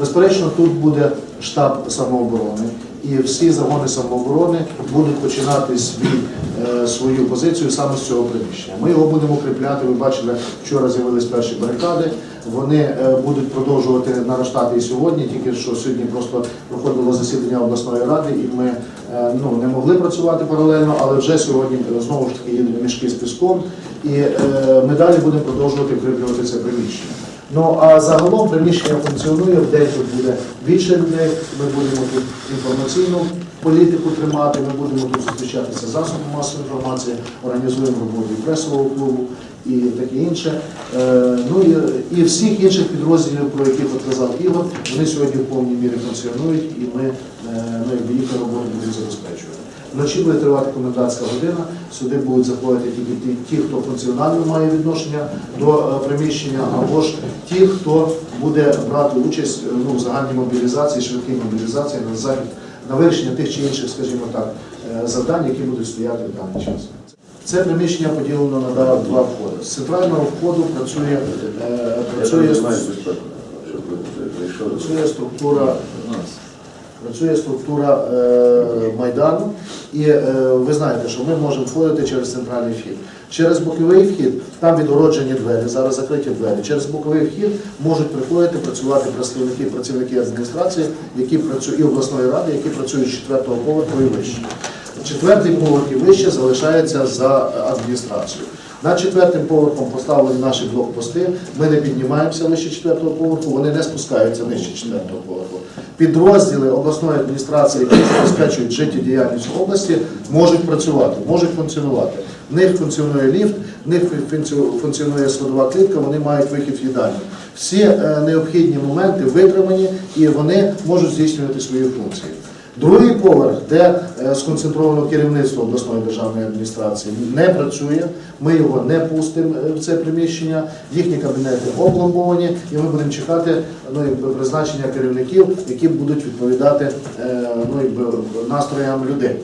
Безперечно, тут буде штаб самооборони, і всі загони самооборони будуть починати свій, е, свою позицію саме з цього приміщення. Ми його будемо укріпляти. Ви бачили, вчора з'явились перші барикади. Вони е, будуть продовжувати наростати і сьогодні, тільки що сьогодні просто проходило засідання обласної ради, і ми е, ну, не могли працювати паралельно, але вже сьогодні е, знову ж таки їдуть мішки з піском, і ми далі будемо продовжувати укріплювати це приміщення. Ну а загалом приміщення функціонує, в день тут буде більше людей. Ми будемо тут інформаційну політику тримати, ми будемо тут зустрічатися з засобами масової інформації, організуємо роботу пресового клубу і таке інше. Е, ну і, і всіх інших підрозділів, про яких от казав Ігор, вони сьогодні в повній мірі функціонують, і ми е, ну, їхню роботу будемо забезпечувати. Вночі буде тривати комендантська година. Сюди будуть заходити тільки ті, хто функціонально має відношення до е, приміщення, або ж ті, хто буде брати участь ну, в загальній мобілізації, швидкій мобілізації на захід на вирішення тих чи інших, скажімо так, завдань, які будуть стояти в даний час. Це приміщення поділено на два два входи. З центрального входу працює, е, працює, працює структура працює структура е, Майдану, і е, ви знаєте, що ми можемо входити через центральний вхід. Через боковий вхід, там відгороджені двері, зараз закриті двері. Через боковий вхід можуть приходити працювати представники, працівники адміністрації, які працюють і обласної ради, які працюють з четвертого поверху і вище. Четвертий поверх і вище залишається за адміністрацією. Над четвертим поверхом поставлені наші блокпости. Ми не піднімаємося вище четвертого поверху, вони не спускаються нижче четвертого поверху. Підрозділи обласної адміністрації, які забезпечують життєдіяльність області, можуть працювати, можуть функціонувати. В них функціонує ліфт, в них функціонує- сходова клітка, вони мають вихід в їдальню. Всі е, необхідні моменти витримані і вони можуть здійснювати свої функції. Другий поверх, де е, сконцентровано керівництво обласної державної адміністрації, не працює. Ми його не пустимо е, в це приміщення. Їхні кабінети опломбовані, і ми будемо чекати ну, призначення керівників, які будуть відповідати е, ну, настроям людей.